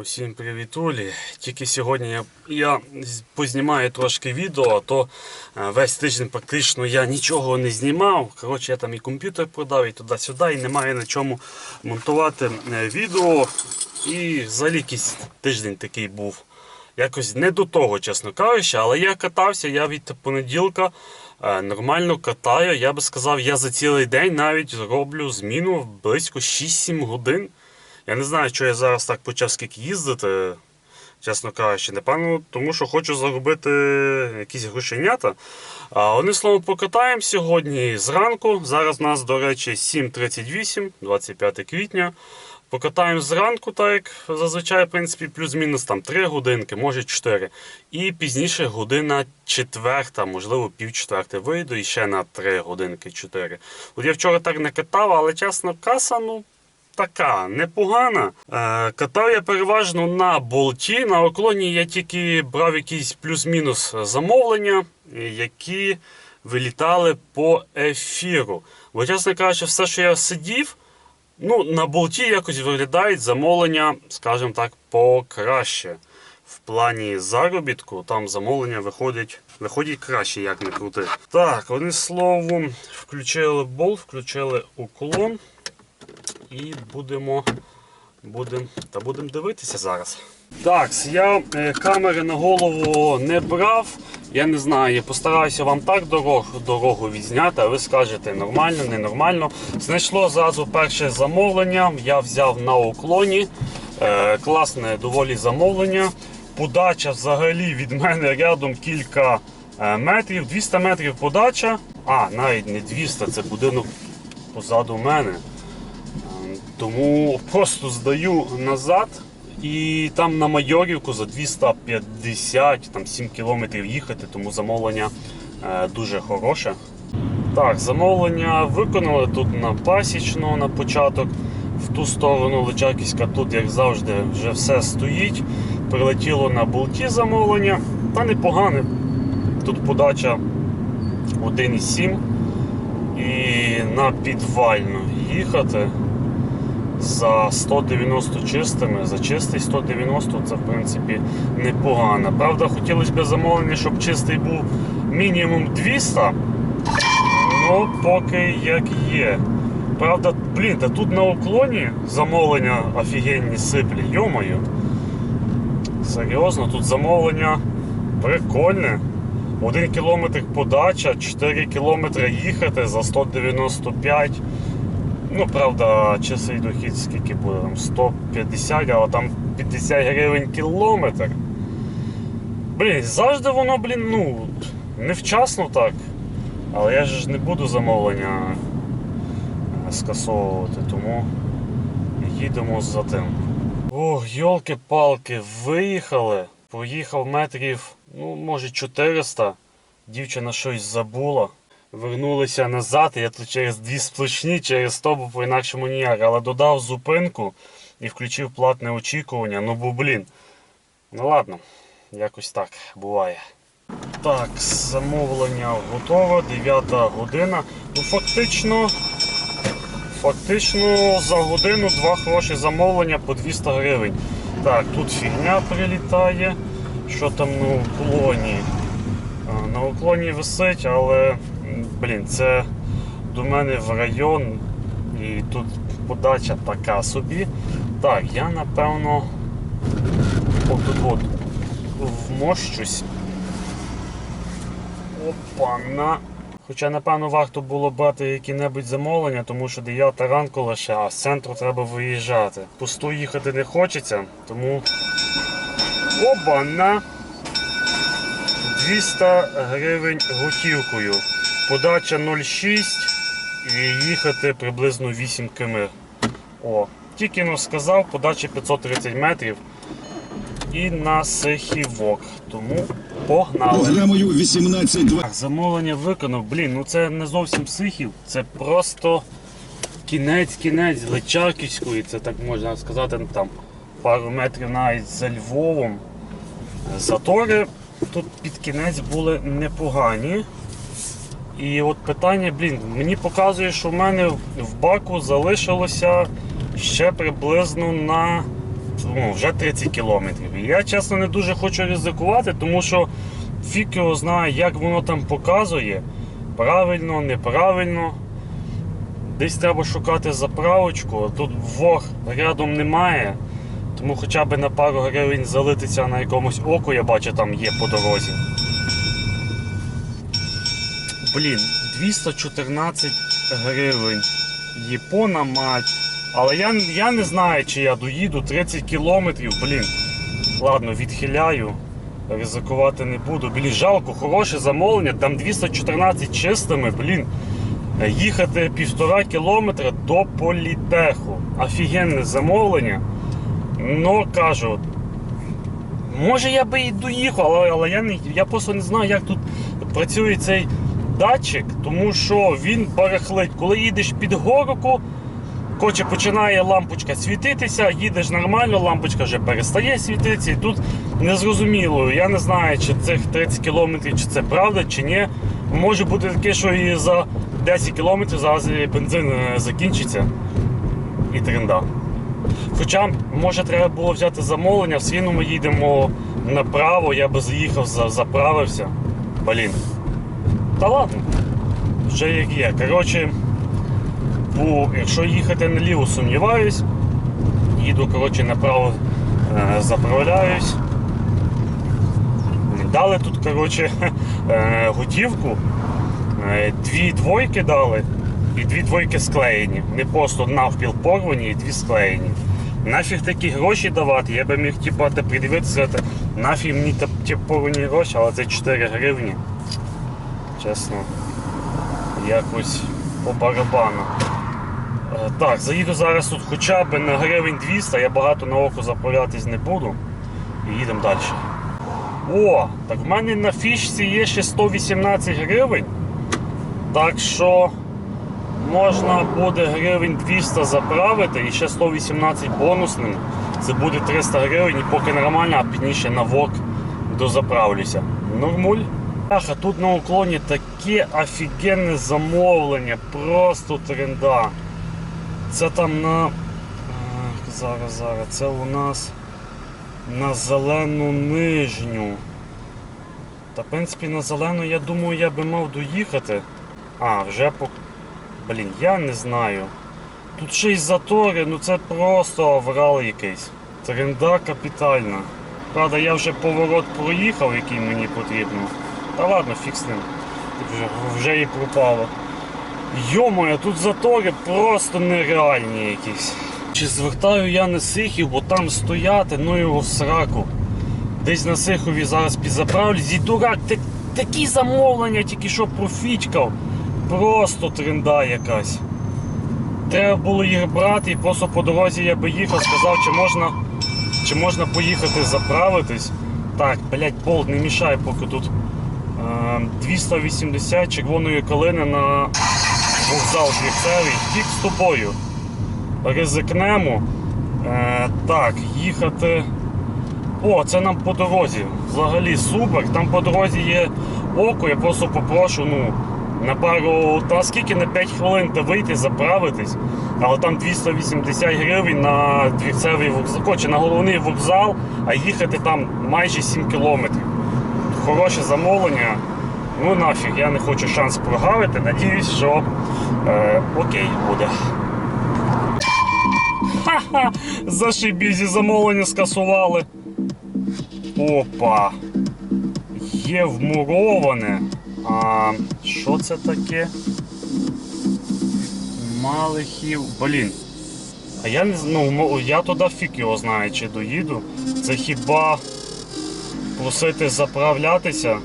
Усім привіт, Улі. Тільки сьогодні я, я познімаю трошки відео, а то е, весь тиждень практично я нічого не знімав. Коротше, я там і комп'ютер продав, і туди-сюди, і немає на чому монтувати е, відео. І взагалі якийсь тиждень такий був. Якось не до того, чесно кажучи, але я катався, я від понеділка е, нормально катаю. Я би сказав, я за цілий день навіть роблю зміну близько 6-7 годин. Я не знаю, що я зараз так почав скільки їздити, чесно кажучи, напевно, тому що хочу заробити якісь грошенята. А одним словом, покатаємо сьогодні зранку. Зараз у нас, до речі, 7.38, 25 квітня. Покатаємо зранку, так як зазвичай, в принципі, плюс-мінус там 3 годинки, може 4. І пізніше година четверта, можливо, пів четверти вийду і ще на 3 годинки 4. От я вчора так не катав, але чесно, каса, ну така непогана. Е, катав я переважно на болті. На оклоні я тільки брав якісь плюс-мінус замовлення, е, які вилітали по ефіру. Бо, чесно кажучи, все, що я сидів, ну, на болті якось виглядають замовлення, скажімо так, покраще. В плані заробітку там замовлення виходять, виходять краще, як не крути. Так, одним словом, включили болт, включили уклон. І будемо, будемо, та будемо дивитися зараз. Так, я е, камери на голову не брав. Я не знаю, я постараюся вам так дорогу, дорогу відзняти, а ви скажете нормально, ненормально. Знайшло зразу перше замовлення. Я взяв на уклоні. Е, класне доволі замовлення. Подача взагалі від мене рядом кілька е, метрів, 200 метрів подача. А, навіть не 200, це будинок позаду мене. Тому просто здаю назад і там на Майорівку за 250, там 7 кілометрів їхати, тому замовлення е, дуже хороше. Так, замовлення виконали тут на пасічну на початок. В ту сторону Личаківська, тут, як завжди, вже все стоїть. Прилетіло на болті замовлення, та непогане. Тут подача 1,7 і на підвальну їхати за 190 чистими, за чистий 190 це в принципі непогано. Правда, хотілося б замовлення, щоб чистий був мінімум 200. Ну, поки як є. Правда, блін, та тут на уклоні замовлення офігенні сиплі, йомою. Серйозно, тут замовлення прикольне. Один кілометр подача, 4 кілометри їхати за 195. Ну, правда, часовий дохід скільки буде? Там 150, але там 50 гривень кілометр. Блін, завжди воно, блін, ну, невчасно так. Але я ж не буду замовлення е, скасовувати, тому їдемо за тим. Ох, йолки-палки, виїхали. Проїхав метрів, ну, може, 400. Дівчина щось забула. Вернулися назад, я тут через дві сплошні, через то, бо по-інакшому ніяк. Але додав зупинку і включив платне очікування. Ну бо блін. Ну ладно, якось так буває. Так, замовлення готове, 9 година. Ну фактично. Фактично за годину два хороші замовлення по 200 гривень. Так, тут фігня прилітає. Що там на уклоні? На уклоні висить, але блін, це до мене в район і тут подача така собі. Так, я напевно отут от вмощусь. Опа-на. Хоча, напевно, варто було брати які-небудь замовлення, тому що 9 ранку лише, а з центру треба виїжджати. Пусту їхати не хочеться, тому. Оба-на! 200 гривень готівкою. Подача 0,6 і їхати приблизно 8 км. О, тільки но сказав, подача 530 метрів. І на сихівок. Тому погнали. Програмою 18.2. Так, замовлення виконав. Блін, ну це не зовсім сихів, це просто кінець-кінець Личаківської, це так можна сказати, ну, там пару метрів навіть за Львовом. Затори тут під кінець були непогані. І от питання, блін, мені показує, що в мене в баку залишилося ще приблизно на ну, вже 30 кілометрів. Я чесно не дуже хочу ризикувати, тому що фік його знає, як воно там показує. Правильно, неправильно. Десь треба шукати заправочку. Тут вог рядом немає. Тому хоча б на пару гривень залитися на якомусь оку, я бачу, там є по дорозі. Блін, 214 гривень. Єпона мать. Але я, я не знаю, чи я доїду 30 кілометрів, блін. Ладно, відхиляю. Ризикувати не буду. Блін, жалко, хороше замовлення, там 214 чистими, блін. Їхати півтора кілометра до політеху. Офігенне замовлення. Ну, кажу, може я би і доїхав, але, але я, не, я просто не знаю, як тут працює цей датчик, тому що він барахлить. Коли їдеш під горку, Коротше, починає лампочка світитися, їдеш нормально, лампочка вже перестає світитися. І тут незрозуміло. Я не знаю, чи цих 30 кілометрів, чи це правда, чи ні. Може бути таке, що і за 10 кілометрів зараз бензин е, закінчиться і тренда. Хоча, може, треба було взяти замовлення, все одно ми їдемо направо, я би заїхав, заправився. Блін. Та ладно, вже як є. Коротше, бо якщо їхати наліво, сумніваюсь, їду коротше, направо е, заправляюсь. Дали тут коротше, е, готівку, е, дві двойки дали і дві двойки склеєні. Не просто навпіл порвані і дві склеєні. Нафіг такі гроші давати, я би міг типу, придивитися, нафіг мені ті порвані гроші, але це 4 гривні. Чесно, якось по барабану. Е, Так, заїду зараз тут хоча б на гривень 200, я багато на око заправлятись не буду. І їдемо далі. О, так в мене на фішці є ще 118 гривень. Так що можна буде гривень 200 заправити і ще 118 бонусним. Це буде 300 гривень і поки нормально, а пізніше на ВОК дозаправлюся. Нормуль. Ах, а тут на уклоні таке офігенне замовлення, просто тренда. Це там на. Зараз, зараз, це у нас на зелену нижню. Та, в принципі, на зелену, я думаю, я би мав доїхати. А, вже по. Блін, я не знаю. Тут ще й затори, ну це просто аврал якийсь. Тренда капітальна. Правда, я вже поворот проїхав, який мені потрібно. Та ладно, фіг з ним. Вже, вже і пропало. Йомоє, тут затори просто нереальні якісь. Чи звертаю я на сихів, бо там стояти, ну його в сраку. Десь на сихові зараз підзаправлюсь. І дурак, ти, такі замовлення тільки що профічкав. Просто тренда якась. Треба було їх брати і просто по дорозі я би їхав, сказав, чи можна, чи можна поїхати заправитись. Так, блять, болт не мішає, поки тут 280 червоної калини на вокзал Двірцевий. Фік з тобою. Ризикнемо. Е, так, їхати. О, це нам по дорозі. Взагалі супер. Там по дорозі є око, я просто попрошу, ну, на пару, та скільки на 5 хвилин та вийти, заправитись. Але там 280 гривень на двірцевий вокзал, коротше, на головний вокзал, а їхати там майже 7 кілометрів. Хороше замовлення. Ну нафіг, я не хочу шанс прогавити. Надіюсь, що е, окей буде. Ха-ха! Зашибізі замовлення скасували. Опа. Є вмуроване. А що це таке? Малихів. Блін. А я не ну, я туди фік його знаю, чи доїду. Це хіба просити заправлятися?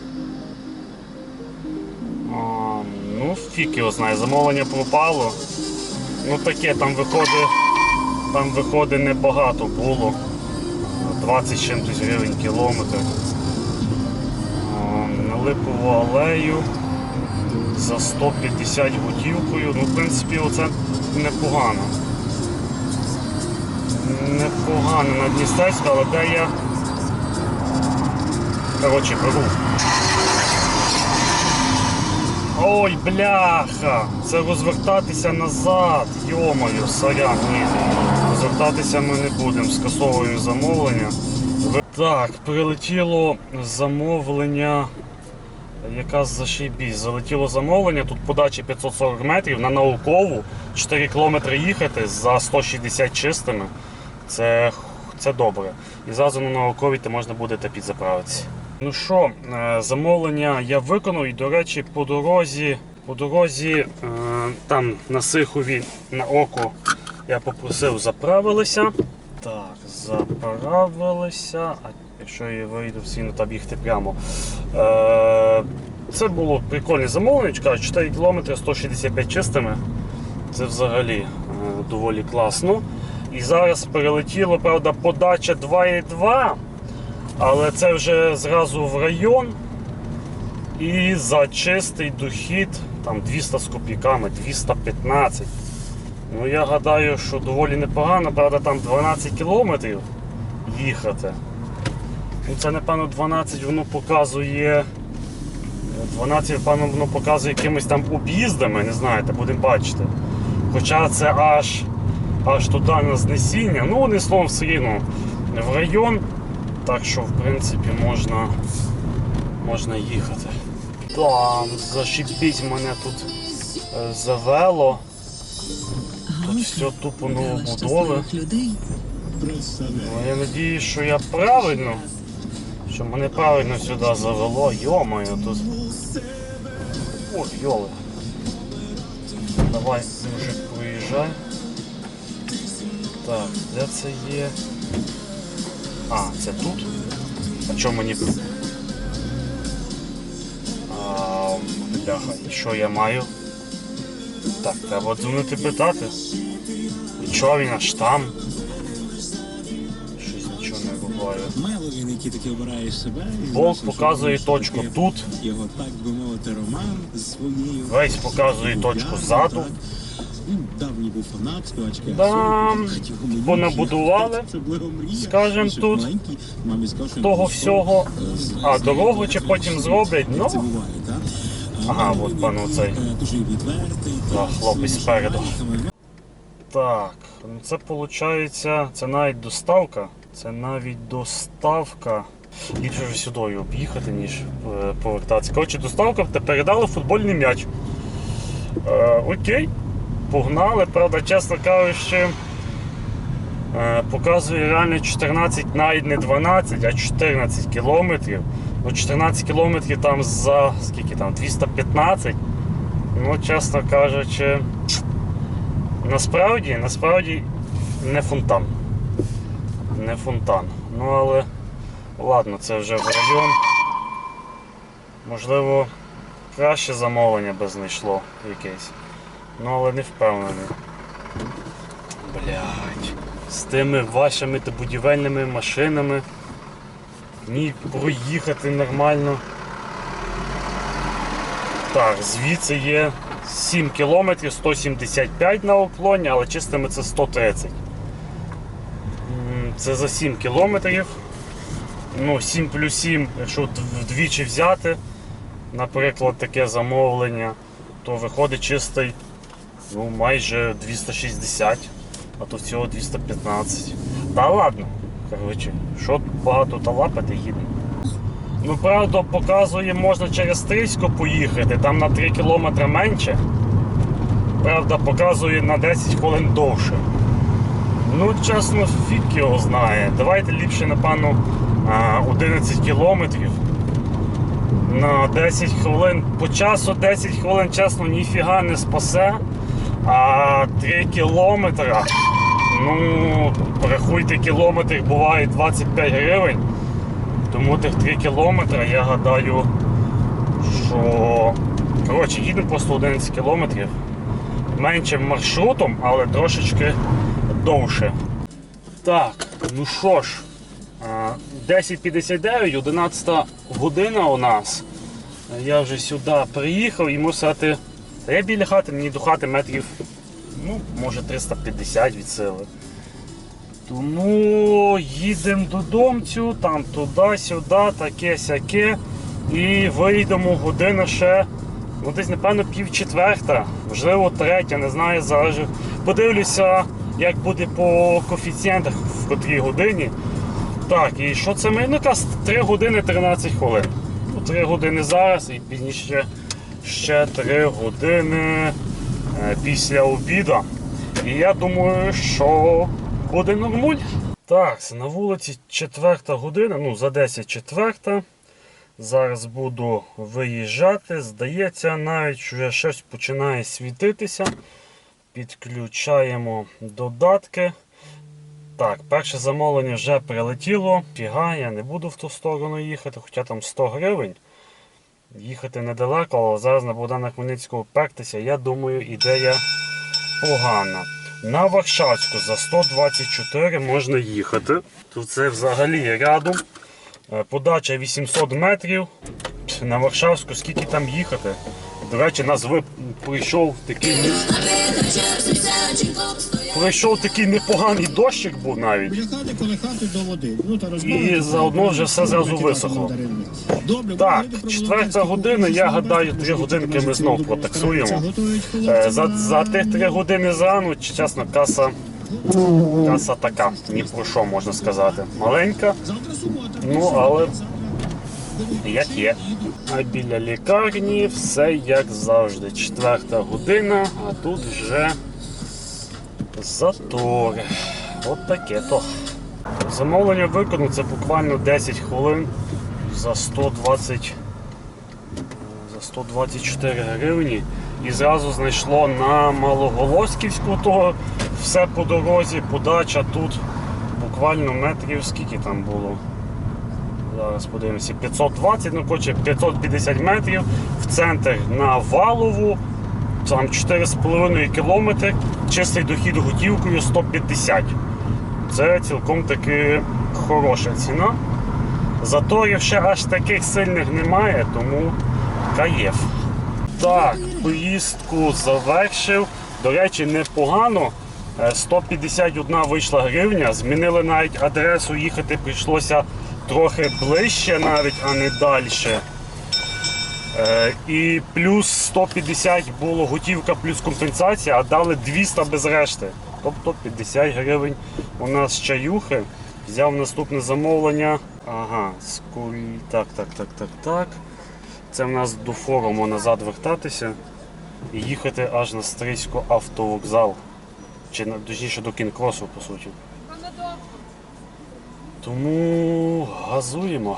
Ну, фік його знає, замовлення пропало. Ну таке там виходить. Там виходить небагато було. 20 з чимось гривень кілометр. А, На Липову алею за 150 готівкою. Ну, в принципі, оце непогано. Непогано на Дністерську, але де я. Коротше, беру. Ой, бляха! Це розвертатися назад. Йомаю, сорян, ні. розвертатися ми не будемо, скасовуємо замовлення. Так, прилетіло замовлення. Яка за шибісь. Залетіло замовлення, тут подача 540 метрів на наукову, 4 кілометри їхати за 160 чистими. Це, це добре. І зразу на науковій ти можна буде та підзаправитися. Ну що, е, замовлення я виконав і, до речі, по дорозі, по дорозі е, там на Сихові на око я попросив заправилися. Так, заправилися. А якщо я вийду в свіну та бігти прямо. Е, це було прикольне замовлення, 4 км 165 чистими. Це взагалі доволі класно. І зараз перелетіло, правда, подача 2,2, але це вже зразу в район. І за чистий дохід там 200 з копійками, 215. Ну я гадаю, що доволі непогано, правда, там 12 кілометрів їхати. Ну Це, напевно, 12 воно показує. 12, напевно, воно показує якимись там об'їздами, не знаєте, будемо бачити. Хоча це аж аж туди на знесіння. Ну, не словом, все рівно в район. Так що, в принципі, можна, можна їхати. Там, зашибіть мене тут е, завело. Тут все тупо новобудови. людей Ну, я надіюсь, що я правильно. Що мене правильно сюди завело. Йомаю тут. Ой, йоли. Давай, мужик, проїжджай. Так, де це є? А, це тут? А чому мені. А, бляха, і що я маю? Так, треба дзвонити питати. І чого він аж там? Щось нічого не буває. Мало він, який таки обирає себе. і Бог показує точку тут. Його, так би мовити, роман з своєю. Весь показує точку ззаду. Він давній був фанат, співачки хотів понабудували, скажем, тут Того всього. е, А дорогу чи потім зроблять? Ну. Ага, от пан оцей. е. Да, хлопець спереду. так, ну це виходить, це навіть доставка. Це навіть доставка. Ліпше вже сюди об'їхати, ніж е, повертатися. Коротше, доставка та передали футбольний м'яч. Е, окей, погнали, правда, чесно кажучи, е, показує реально 14, навіть не 12, а 14 кілометрів. Ну, 14 кілометрів там за скільки там, 215. Ну, чесно кажучи, насправді, насправді не фонтан. Не фонтан. Ну але ладно, це вже в район. Можливо, краще замовлення би знайшло якесь. Ну але не впевнений. Блять. З тими вашими та будівельними машинами. Ні, проїхати нормально. Так, звідси є 7 кілометрів, 175 на уклоні, але чистими це 130. Це за 7 кілометрів. Ну, 7 плюс 7, якщо вдвічі взяти, наприклад, таке замовлення, то виходить чистий ну, майже 260, а то всього 215. Та ладно, коротше, що багато та лапати їдемо. Ну, правда, показує, можна через Стрийсько поїхати, там на 3 кілометри менше. Правда, показує на 10 хвилин довше. Ну, чесно, фік його знає. Давайте ліпше, напевно, 11 кілометрів. На 10 хвилин. По часу 10 хвилин, чесно, ніфіга не спасе. А 3 кілометри. Ну, рахуйте, кілометр буває 25 гривень. Тому тих 3 кілометри, я гадаю, що. Коротше, їдемо просто 11 кілометрів. Меншим маршрутом, але трошечки довше. Так, ну що ж, 10.59, 11 година у нас. Я вже сюди приїхав і мусити. Та я біля хати, мені до хати метрів, ну, може 350 від сили. Тому їдемо додомцю, там туди-сюди, таке сяке. І вийдемо година ще, ну десь, напевно, пів четверта, можливо, третя, не знаю, зараз. Подивлюся, як буде по коефіцієнтах, в котрій годині. Так, і що це ми? Ну, якраз 3 години 13 хвилин. Ну, 3 години зараз і пізніше ще 3 години е, після обіду. І я думаю, що буде нормуль. Так, на вулиці 4 година, ну за 10 четверта. Зараз буду виїжджати. Здається, навіть вже щось починає світитися. Підключаємо додатки. Так, перше замовлення вже прилетіло. Фіга, я не буду в ту сторону їхати, хоча там 100 гривень. Їхати недалеко, але зараз на Богдана Хмельницького пектися, я думаю, ідея погана. На Варшавську за 124 можна їхати. Тут це взагалі рядом. Е, Подача 800 метрів. На Варшавську скільки там їхати? До речі, нас ви прийшов такий прийшов такий непоганий дощик був навіть. Біля хати, коли хати до води. Ну, та розмови, І заодно вже все зразу висохло. Добре, Так, четверта година, я гадаю, три годинки ми знов протаксуємо. готують Е, За, за тих три години зрану, чесно, каса, каса така, ні про що можна сказати. Маленька. Ну, але як є. А біля лікарні все як завжди. Четверта година, а тут вже затор. От таке то. Замовлення виконано це буквально 10 хвилин за 120 за 124 гривні. І зразу знайшло на Малоголосківську, то все по дорозі, подача тут буквально метрів скільки там було. Зараз подивимося, 520, ну коротше 550 метрів в центр на Валову, там 4,5 кілометри, чистий дохід готівкою 150. Це цілком таки хороша ціна. Заторів ще аж таких сильних немає, тому каєв. Так, поїздку завершив. До речі, непогано. Е, 151 вийшла гривня. Змінили навіть адресу, їхати прийшлося трохи ближче навіть, а не далі. Е, І плюс 150 було готівка плюс компенсація, а дали 200 без решти. Тобто 50 гривень у нас чаюхи. Взяв наступне замовлення. Ага, скуль... так, так, так, так, так. Це в нас до форуму назад вертатися і їхати аж на Стрийську автовокзал. Чи точніше до кінкросу, по суті. Тому газуємо.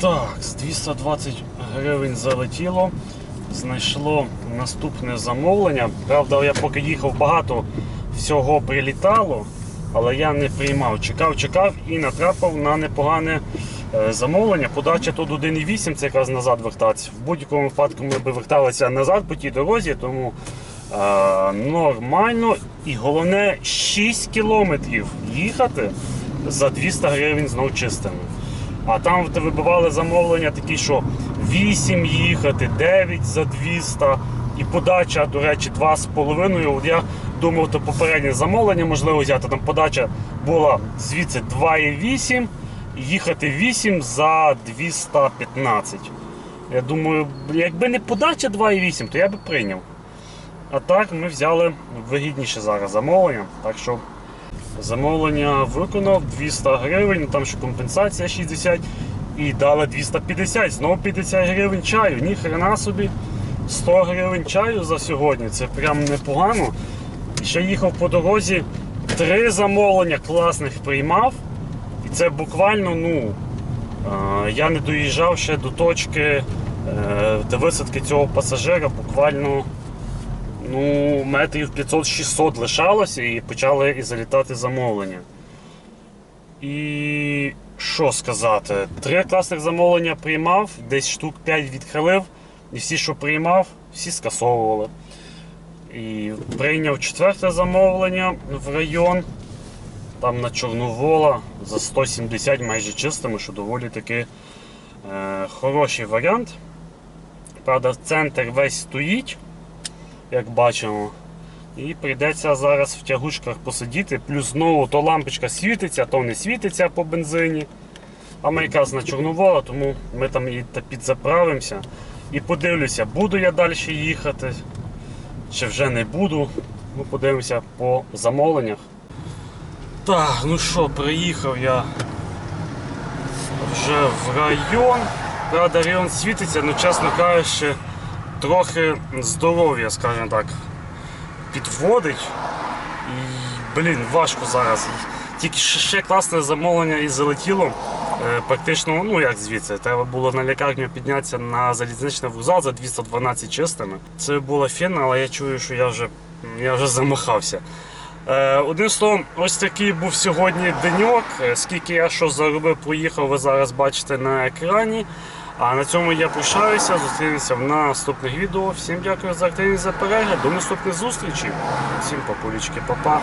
Так, з 220 гривень залетіло. Знайшло наступне замовлення. Правда, я поки їхав багато всього прилітало, але я не приймав. Чекав, чекав і натрапив на непогане е, замовлення. Подача тут 1,8, це якраз назад вертатися. В будь-якому випадку ми б верталися назад по тій дорозі, тому нормально. І головне 6 кілометрів їхати за 200 гривень знов чистими. А там ти вибивали замовлення такі, що 8 їхати, 9 за 200 і подача, до речі, 2,5. От я думав, то попереднє замовлення можливо взяти. Там подача була звідси 2,8, їхати 8 за 215. Я думаю, якби не подача 2,8, то я би прийняв. А так ми взяли вигідніше зараз замовлення. Так що Замовлення виконав 200 гривень, там ще компенсація 60 і дали 250, знову 50 гривень чаю. Ні хрена собі 100 гривень чаю за сьогодні. Це прям непогано. Ще їхав по дорозі, три замовлення класних приймав. І це буквально, ну, е, я не доїжджав ще до точки е, до висадки цього пасажира, буквально ну, метрів 500-600 лишалося і почали і залітати замовлення. І що сказати? Три класних замовлення приймав, десь штук 5 відхилив, і всі, що приймав, всі скасовували. І прийняв четверте замовлення в район, там на Чорновола за 170 майже чистими, що доволі таки е, хороший варіант. Правда, центр весь стоїть як бачимо. І прийдеться зараз в тягушках посидіти, плюс знову то лампочка світиться, то не світиться по бензині. А ми якраз на тому ми там і підзаправимося. І подивлюся, буду я далі їхати, чи вже не буду. Ну, подивимося по замовленнях. Так, ну що, приїхав я вже в район. Правда, район світиться, ну чесно кажучи, трохи здоров'я, скажімо так, підводить. І, блін, важко зараз. Тільки ще, класне замовлення і залетіло. Е, Практично, ну як звідси, треба було на лікарню піднятися на залізничний вокзал за 212 чистими. Це було фіна, але я чую, що я вже, я вже замахався. Е, Одним словом, ось такий був сьогодні деньок. Е, Скільки я що заробив, поїхав, ви зараз бачите на екрані. А на цьому я прощаюся. Зустрінемося в наступних відео. Всім дякую за активність за перегляд. До наступних зустрічей. Всім папулічки, па-па.